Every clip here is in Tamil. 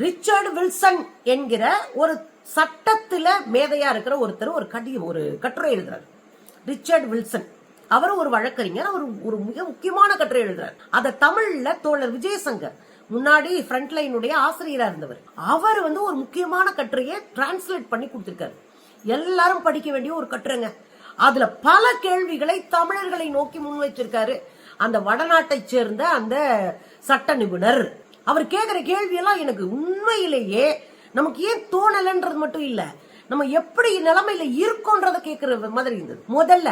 ரிச்சர்ட் வில்சன் என்கிற ஒரு சட்டத்துல மேதையா இருக்கிற ஒருத்தர் ஒரு கடி ஒரு கட்டுரை எழுதுறாரு. Richard Wilson. அவர் ஒரு வழக்கறிஞர் அவர் ஒரு மிக முக்கியமான கட்டுரை எழுதுறார். அதை தமிழ்ல தோழர் விஜயசங்கர் முன்னாடி ஃப்ரண்ட் லைனுடைய ஆசிரியரா இருந்தவர். அவர் வந்து ஒரு முக்கியமான கட்டுரையை டிரான்ஸ்லேட் பண்ணி கொடுத்திருக்காரு. எல்லாரும் படிக்க வேண்டிய ஒரு கட்டுரைங்க. அதுல பல கேள்விகளை தமிழர்களை நோக்கி முன் வச்சிருக்காரு அந்த வடநாட்டை சேர்ந்த அந்த சட்ட நிபுணர் அவர் கேட்குற கேள்வியெல்லாம் எனக்கு உண்மையிலேயே நமக்கு ஏன் தோணலைன்றது மட்டும் இல்லை. நம்ம எப்படி நிலைமையில இருக்கோன்றத கேட்குற மாதிரி இருந்தது. முதல்ல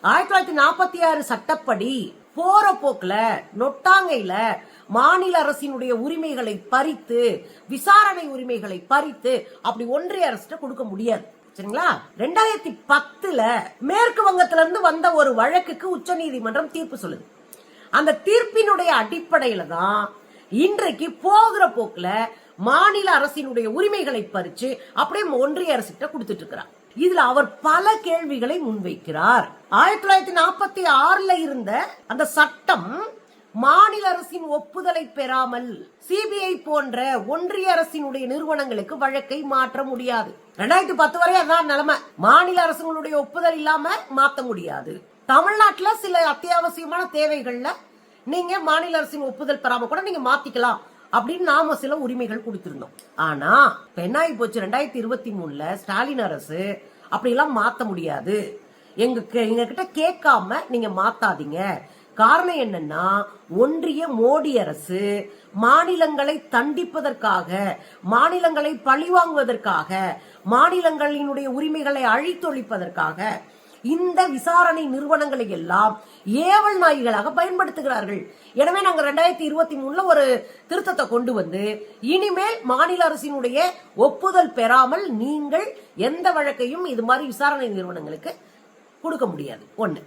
ஆயிரத்தி தொள்ளாயிரத்தி நாற்பத்தி ஆறு சட்டப்படி போற போக்குல நொட்டாங்கையில மாநில அரசினுடைய உரிமைகளை பறித்து விசாரணை உரிமைகளை பறித்து அப்படி ஒன்றிய அரசு கொடுக்க முடியாது. சரிங்களா? ரெண்டாயிரத்தி பத்துல மேற்கு வங்கத்துல இருந்து வந்த ஒரு வழக்குக்கு உச்சநீதிமன்றம் தீர்ப்பு சொல்லுது. அந்த தீர்ப்பினுடைய அடிப்படையில தான் இன்றைக்கு போகிற போக்குல மாநில அரசினுடைய உரிமைகளை பறிச்சு அப்படியே ஒன்றிய அரசுகிட்ட கொடுத்துட்டு இருக்கிறார் இதுல அவர் பல கேள்விகளை முன்வைக்கிறார். ஆயிரத்தி தொள்ளாயிரத்தி நாற்பத்தி ஆறுல இருந்த அந்த சட்டம் மாநில அரசின் ஒப்புதலை பெறாமல் சிபிஐ போன்ற ஒன்றிய அரசினுடைய நிறுவனங்களுக்கு வழக்கை மாற்ற முடியாது. ரெண்டாயிரத்தி பத்து வரை அதான் நிலைமை. மாநில அரசுகளுடைய ஒப்புதல் இல்லாம மாத்த முடியாது. தமிழ்நாட்டுல சில அத்தியாவசியமான தேவைகள்ல நீங்க மாநில அரசின் ஒப்புதல் பெறாம கூட நீங்க மாத்திக்கலாம் அப்படின்னு நாம சில உரிமைகள் கொடுத்திருந்தோம். ஆனா பெண்ணாயி போச்சு? ரெண்டாயிரத்தி இருபத்தி மூணுல ஸ்டாலின் அரசு அப்படிலாம் மாத்த முடியாது. எங்க எங்க கிட்ட கேட்காம நீங்க மாத்தாதீங்க. காரணம் என்னன்னா ஒன்றிய மோடி அரசு மாநிலங்களை தண்டிப்பதற்காக மாநிலங்களை பழிவாங்குவதற்காக மாநிலங்களினுடைய உரிமைகளை அழித்தொழிப்பதற்காக இந்த விசாரணை நிறுவனங்களை எல்லாம் ஏவல் நாய்களாக பயன்படுத்துகிறார்கள். எனவே நாங்கள் ரெண்டாயிரத்தி இருபத்தி மூணுல ஒரு திருத்தத்தை கொண்டு வந்து இனிமேல் மாநில அரசினுடைய ஒப்புதல் பெறாமல் நீங்கள் எந்த வழக்கையும் இது மாதிரி விசாரணை நிறுவனங்களுக்கு கொடுக்க முடியாது. ஒன்று